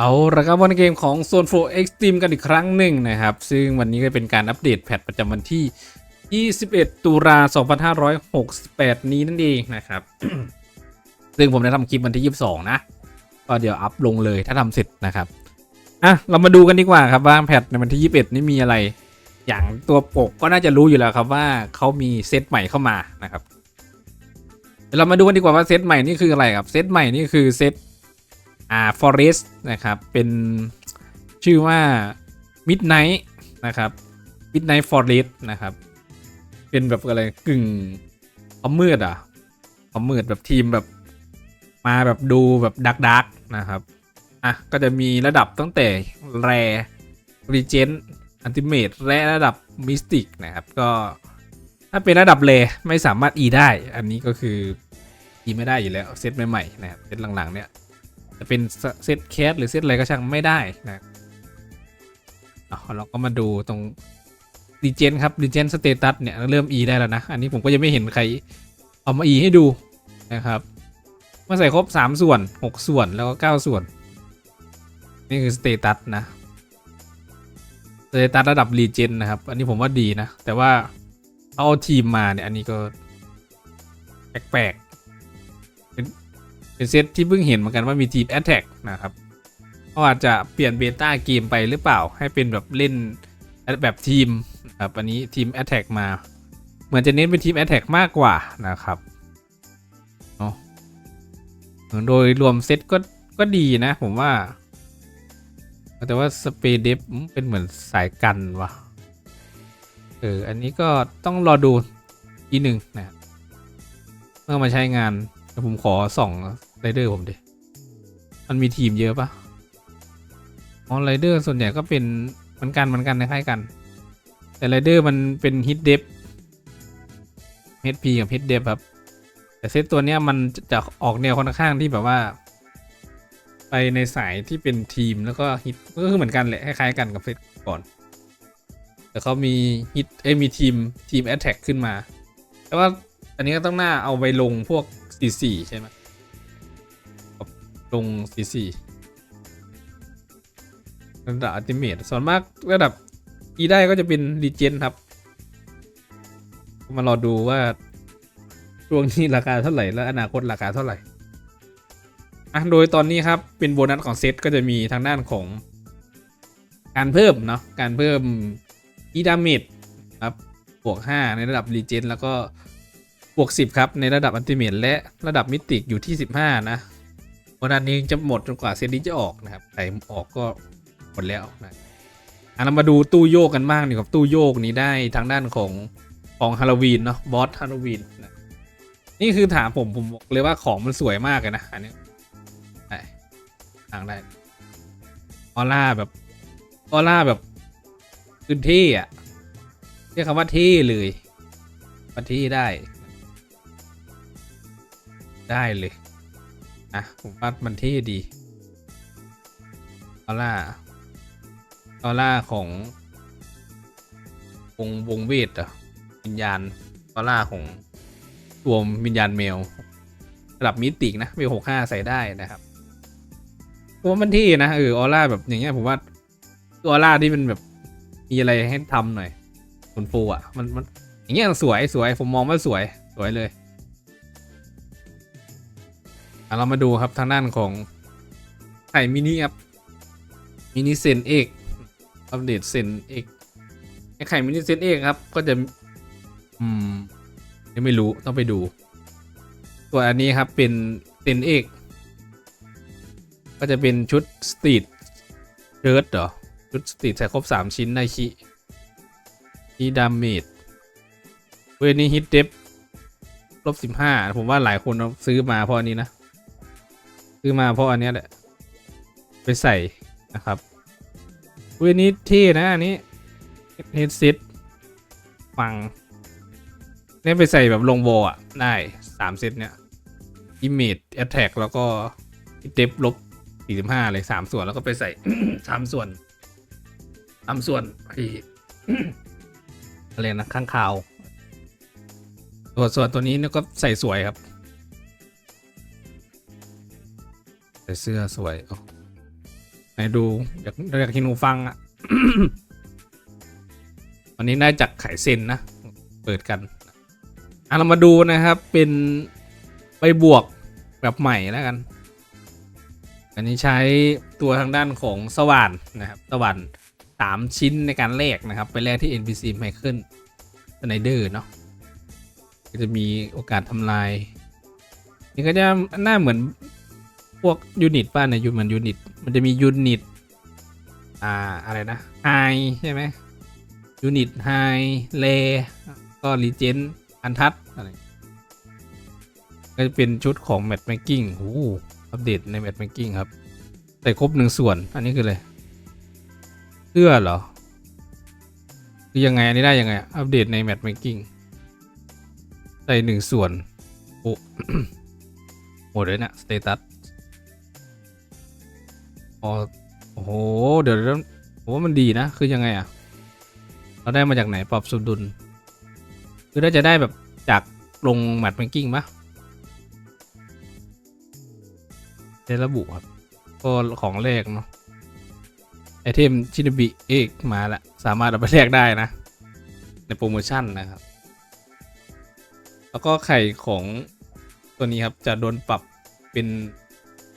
เอาละครับวันเกมของ Zone 4 Extreme กันอีกครั้งหนึ่งนะครับ ซึ่งวันนี้ก็เป็นการอัปเดตแพทประจำวันที่ 21 ตุลา2568 นี้นั่นเองนะครับ ซึ่งผมได้ทำคลิปวันที่ 22 นะ ก็เดี๋ยวอัพลงเลยถ้าทำเสร็จนะครับ อะ เรามาดูกันดีกว่าครับว่าแพทในวันที่ 21 นี่มีอะไร อย่างตัวปกก็น่าจะรู้อยู่แล้วครับว่าเขามีเซตใหม่เข้ามานะครับเดี๋ยวเรามาดูกันดีกว่าว่าเซตใหม่นี่คืออะไรครับ เซตใหม่นี่คือเซต อ่า forest นะครับ เป็นชื่อว่า midnight นะครับ midnight forest นะครับ เป็นแบบอะไรกึ่งความมืดอะความมืดแบบทีมแบบมาแบบดูแบบดักดักนะครับ อะ ก็จะมีระดับตั้งแต่ rare regent ultimate และระดับ mystic นะครับ ก็ถ้าเป็นระดับ rare ไม่สามารถ e ได้ อันนี้ก็คือ e ไม่ได้อยู่แล้ว เซตใหม่ๆนะครับ เซตหลังๆเนี่ย จะเป็นเซตแคสหรือเซตอะไรก็ช่างไม่ได้นะเราก็มาดูตรงดีเจนครับดีเจนสเตตัสเนี่ยเริ่ม E ได้แล้วนะ อันนี้ผมก็ยังไม่เห็นใครเอามา E ให้ดูนะครับเมื่อใส่ครบ 3 ส่วน 6 ส่วนแล้วก็ 9 ส่วน นี่คือสเตตัสนะสเตตัสระดับรีเจนนะครับ อันนี้ผมว่าดีนะ แต่ว่าเอาทีมมาเนี่ย อันนี้ก็ แปลกๆ เป็นเซตที่เพิ่งเห็นเหมือนกันว่ามีทีม Attack นะครับเขาอาจจะเปลี่ยนเบต้าเกมไปหรือเปล่า ให้เป็นแบบเล่นแบบทีมครับอันนี้ทีม Attack มา เหมือนจะเน้นเป็นทีม Attack มากกว่านะครับเนาะโดยรวมเซตก็ก็ดีนะผมว่า แต่ว่าสเปเดฟเป็นเหมือนสายกันวะเออ อันนี้ก็ต้องรอดูอีกหนึ่งนะ เมื่อมาใช้งาน เดี๋ยวผมขอส่องไรเดอร์ผมดิ มันมีทีมเยอะปะอ๋อไรเดอร์ส่วนใหญ่ก็เป็นเหมือนกันเหมือนกันคล้ายกัน แต่ไรเดอร์มันเป็นฮิตเดฟเฮดพีกับฮิตเดฟครับ แต่เซตตัวเนี้ยมันจะออกแนวค่อนข้างที่แบบว่า ไปในสายที่เป็นทีมแล้วก็ฮิตก็คือเหมือนกันแหละคล้ายๆกันกับเซตก่อนแต่เขามีฮิตเอ้มีทีมทีมแอตแทกขึ้นมา แต่ว่าอันนี้ก็ต้องหน้าเอาไปลงพวก C4 ใช่ไหมลง C4 ระดับอัติเมทส่วนมากระดับ E ได้ก็จะเป็นรีเจนครับ มารอดูว่าช่วงนี้ราคาเท่าไหร่ และอนาคตราคาเท่าไหร่อะโดยตอนนี้ครับเป็นโบนัสของเซตก็จะมีทางด้านของ การเพิ่มเนาะการเพิ่ม E ดาเมจครับบวก 5 ในระดับรีเจนแล้วก็ บวก 10 ครับ ในระดับอันติเมตและระดับมิติกอยู่ที่ 15 นะวันนั้นนี้จะหมดจนกว่าเซตนี้จะออกนะครับใส่ออกก็หมดแล้วนะอะเรามาดูตู้โยกกันบ้างดีกว่าตู้โยกนี้ได้ทางด้านของของฮาโลวีนเนาะบอสฮาโลวีนนะนี่คือถามผมผมบอกเลยว่าของมันสวยมากเลยนะอันนี้ได้ทางได้ออร่าแบบออร่าแบบคือเท่อะเรียกคำว่าเท่เลยว่าเท่ได้ ได้เลยอะผมว่ามันเท่ดีออร่าออร่าของ วง วงเวทอะวิญญาณออร่าของตัววิญญาณแมวระดับมิติกนะเวหกห้าใส่ได้นะครับผมว่ามันเท่นะเออออร่าแบบอย่างเงี้ยผมว่าตัวออร่าที่มันแบบมีอะไรให้ทำหน่อยคุณฟูอะ มันมันอย่างเงี้ยสวยสวยผมมองว่าสวยสวยเลย เรามาดูครับทางด้านของไข่มินิครับมินิเซนเอกอัปเดตเซนเอกไอไข่มินิเซนเอกครับ ก็จะ อืมยังไม่รู้ต้องไปดูส่วอันนี้ครับเป็นเซนเอกก็จะเป็นชุดสตรีทเชิร์ตเหรอ ชุดสตรีทใส่ครบ 3 ชิ้นในคิทีดาเมจเวนี้ฮิตเดฟลบสิบห้าผมว่าหลายคนเอาซื้อมาเพราะนี้นะ ซื้อมาเพราะอันเนี้ยแหละ ไปใส่นะครับวยนี้เท่นะอันนี้เฮดเซตฟังเนี่ยไปใส่แบบลงโบอะ ได้สามเซตเนี่ยอิมเมจแอตแทกแล้วก็เดฟลบสี่สิบห้าเลยสามส่วนแล้วก็ไปใส่สามส่วนสามส่วนไอ้อะไรนะข้างคาวส่วส่วนตัวนี้เนี่ยก็ใส่สวยครับ ส่เสื้อสวยโอ้ไหนดูอยากอยากกินหูฟังอะวันนี้ได้จากไขเซนนะ เปิดกันอะเรามาดูนะครับเป็นใบบวกแบบใหม่แล้วกัน อันนี้ใช้ตัวทางด้านของสว่านนะครับสว่านสามชิ้นในการแลกนะครับ ไปแลกที่ NPC ไมเคิลสไนเดอร์เนาะก็จะมีโอกาสทำลาย นี่ก็จะหน้าเหมือน พวกยูนิตป้าเนี่ยยูเหมือนยูนิต มันจะมียูนิต อ่า อะไรนะไฮใช่ไหมยูนิตไฮเลก็รีเจนอันทัศอะไรก็จะเป็นชุดของแมทแม k กิ้งโอ้อัปเดตในแมทแม k กิ้งครับ ใส่ครบหนึ่งส่วน อันนี้คืออะไร เสื้อเหรอ คือยังไง อันนี้ได้ยังไง อัปเดตในแมทแม k กิ้งใส่หนึ่งส่วน โอ้หมดเลยนะสเตตัส อ๋อโอ้โหเดี๋ยวเดี๋ยวผมว่ามันดีนะ คือยังไงอะเราได้มาจากไหนปรับสมดุล คือน่าจะได้แบบจากลงแมทแม k กิ้งปะได้ระบุครับ ก็ของแรกเนาะไอเทมชินบิเอกมาละ สามารถเอาไปแลกได้นะ ในโปรโมชั่นนะครับ แล้วก็ไข่ของตัวนี้ครับจะโดนปรับเป็น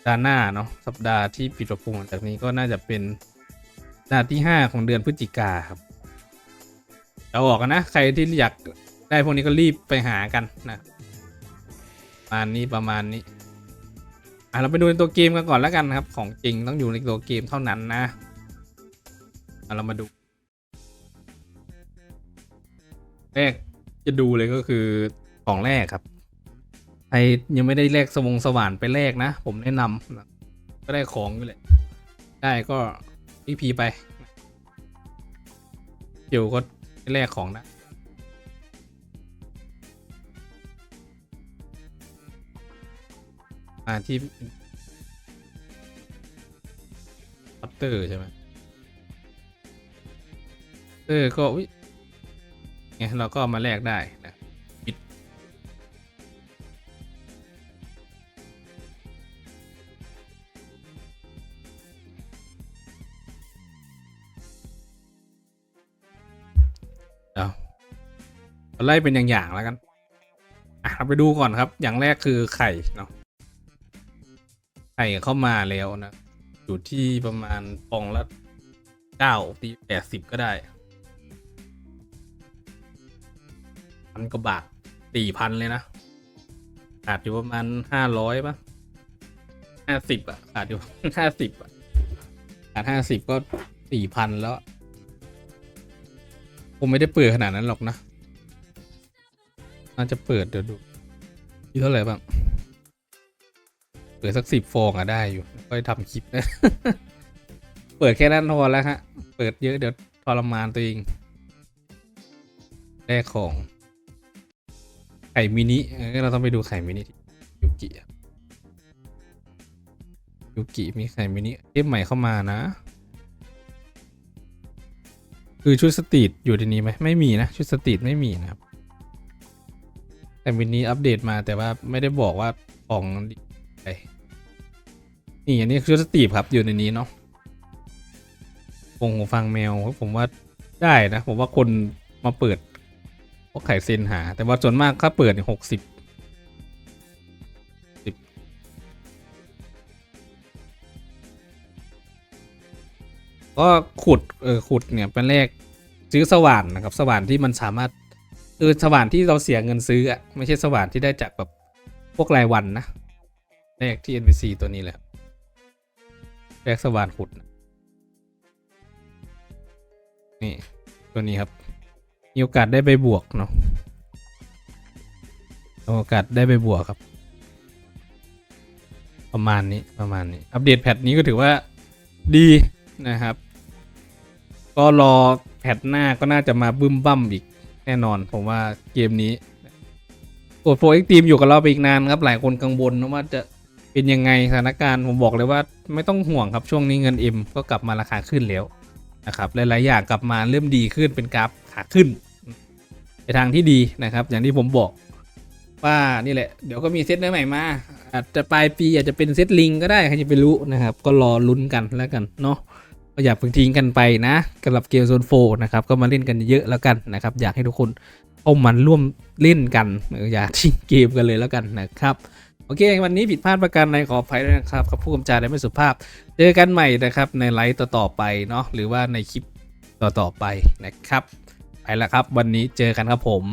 ดานหน้าเนาะสัปดาห์ที่ปิดปรับปรุงหลังจากนี้ก็น่าจะเป็นสัปดาห์ที่ 5 ของเดือนพฤศจิกาครับเราออกกันนะ ใครที่อยากได้พวกนี้ก็รีบไปหากันนะประมาณนี้ประมาณนี้อะเราไปดูในตัวเกมกันก่อนแล้วกันครับ ของจริงต้องอยู่ในตัวเกมเท่านั้นนะอะเรามาดูแรกจะดูเลยก็คือของแรกครับ ใครยังไม่ได้แลกสวงสว่านไปแลกนะ ผมแนะนำก็ได้ของอยู่เลย ได้ก็พีพีไปเดี๋ยวก็ไปแลกของนะมาที่พัตเตอร์ใช่ไหมเออก็อุ๊ยไงเราก็มาแลกได้ ไล่เป็นอย่างๆแล้วกัน อะเราไปดูก่อนครับ อย่างแรกคือไข่เนาะ ไข่เข้ามาแล้วนะ อยู่ที่ประมาณฟองละเก้าตีแปดสิบก็ได้พันกว่าบาทสี่พันเลยนะขาดอยู่ประมาณห้าร้อยป่ะห้าสิบอะขาดอยู่ห้าสิบอะขาดห้าสิบก็สี่พันแล้ว ผมไม่ได้เปิดขนาดนั้นหรอกนะ น่าจะเปิดเดี๋ยวดูอยู่เท่าไหร่บ้าง เปิดสักสิบฟองอะได้อยู่ค่อยทำคลิปนะ เปิดแค่นั้นพอแล้วฮะ เปิดเยอะเดี๋ยวทรมานตัวเองแรกของ ไข่มินิเราต้องไปดูไข่มินิยูกิยูกิมีไข่มินิเอฟใหม่เข้ามานะ คือชุดสตรีทอยู่ในนี้ไหมไม่มีนะ ชุดสตรีทไม่มีนะครับ แต่มินิอัปเดตมาแต่ว่าไม่ได้บอกว่าของอะไรนี่อันนี้คือสตีฟครับอยู่ในนี้เนาะวงหูฟังแมวผมว่าได้นะ ผมว่าคนมาเปิดพวกไข่เซนหา แต่ว่าส่วนมากถ้าเปิดหกสิบสิบก็ขุดเออขุดเนี่ยเป็นเลขซื้อสว่านนะครับ สว่านที่มันสามารถ คือสว่านที่เราเสียเงินซื้ออะไม่ใช่สว่านที่ได้จากแบบพวกรายวันนะเลขที่ NPC ตัวนี้แหละแบกสว่านขุด นี่ ตัวนี้ครับ มีโอกาสได้ไปบวกเนาะโอกาสได้ไปบวกครับ ประมาณนี้ประมาณนี้ อัปเดตแพทนี้ก็ถือว่าดีนะครับ ก็รอแพทหน้าก็น่าจะมาบึ้มบั้มอีก น่นอน ผมว่าเกมนี้กดโฟเอ็กทีมอยู่กับเราไปอีกนานครับ หลายคนกังวลว่าจะเป็นยังไงสถานการณ์ผมบอกเลยว่าไม่ต้องห่วงครับช่วงนี้เงินเอ็มก็กลับมาราคาขึ้นแล้วนะครับหลายๆอย่างกลับมาเริ่มดีขึ้นเป็นกราฟขาขึ้น ในทางที่ดีนะครับ อย่างที่ผมบอกว่านี่แหละ เดี๋ยวก็มีเซตใหม่มา อาจจะปลายปีอาจจะเป็นเซตลิงก็ได้ใครจะไปรู้นะครับ ก็รอลุ้นกันแล้วกันเนาะ ก็อย่าเพิ่งทิ้งกันไปนะสำหรับเกมโซนโฟนะครับก็มาเล่นกันเยอะแล้วกันนะครับอยากให้ทุกคนเอามันร่วมเล่นกันอออย่าทิ้งเกมกันเลยแล้วกันนะครับโอเค วันนี้ผิดพลาดประการใดขออภัยด้วยนะครับกับผู้กำจาได้ไม่สุภาพ เจอกันใหม่นะครับในไลฟ์ต่อๆไปเนาะหรือว่าในคลิปต่อๆไปนะครับไปแล้วครับ วันนี้เจอกันครับผม